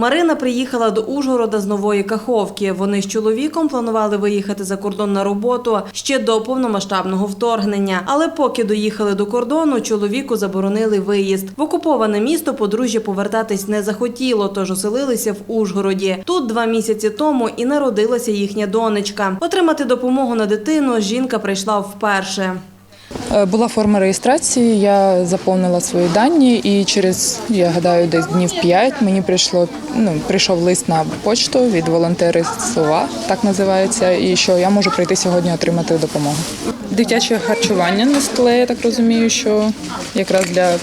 Марина приїхала до Ужгорода з нової Каховки. Вони з чоловіком планували виїхати за кордон на роботу ще до повномасштабного вторгнення. Але поки доїхали до кордону, чоловіку заборонили виїзд. В окуповане місто подружжя повертатись не захотіло, тож оселилися в Ужгороді. Тут два місяці тому і народилася їхня донечка. Отримати допомогу на дитину жінка прийшла вперше. Е, Була форма реєстрації, я заповнила свої дані, і через я гадаю, десь днів 5 мені прийшло ну прийшов лист на почту від волонтери СОА, так називається, і що я можу прийти сьогодні отримати допомогу. Дитяче харчування на скле, я так розумію, що якраз для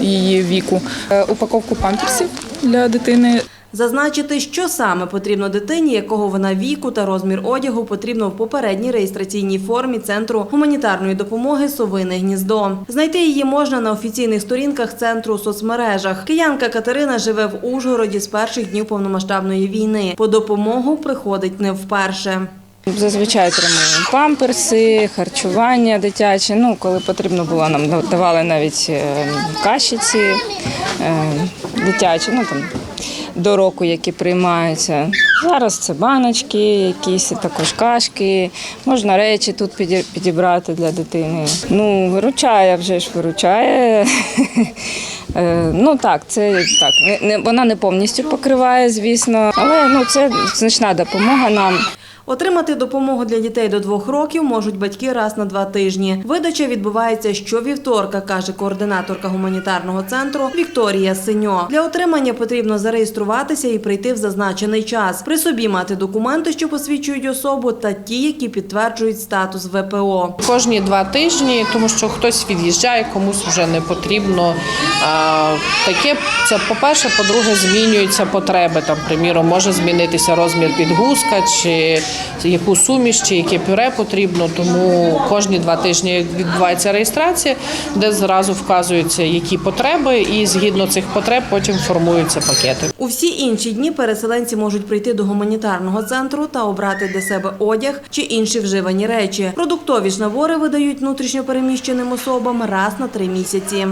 її віку. Е, Упаковку памперсів для дитини. Зазначити, що саме потрібно дитині, якого вона віку та розмір одягу потрібно в попередній реєстраційній формі Центру гуманітарної допомоги Совине гніздо. Знайти її можна на офіційних сторінках центру у соцмережах. Киянка Катерина живе в Ужгороді з перших днів повномасштабної війни. По допомогу приходить не вперше. Зазвичай отримуємо памперси, харчування дитяче. Ну, коли потрібно було, нам давали навіть е, кашиці е, дитячі, ну там до року, які приймаються. Зараз це баночки, якісь також кашки. Можна речі тут підібрати для дитини. Ну, виручає вже ж виручає. Е, Ну так, це так. Не, вона не повністю покриває, звісно, але ну це значна допомога нам. Отримати допомогу для дітей до двох років можуть батьки раз на два тижні. Видача відбувається щовівторка, каже координаторка гуманітарного центру Вікторія Синьо. Для отримання потрібно зареєструватися і прийти в зазначений час. При собі мати документи, що посвідчують особу, та ті, які підтверджують статус ВПО. Кожні два тижні, тому що хтось від'їжджає, комусь вже не потрібно. Таке це по-перше, по-друге, змінюються потреби. Там, приміром, може змінитися розмір підгузка, чи яку суміш, чи яке пюре потрібно. Тому кожні два тижні відбувається реєстрація, де зразу вказуються, які потреби, і згідно цих потреб потім формуються пакети. У всі інші дні переселенці можуть прийти до гуманітарного центру та обрати для себе одяг чи інші вживані речі. Продуктові ж набори видають внутрішньопереміщеним особам раз на три місяці.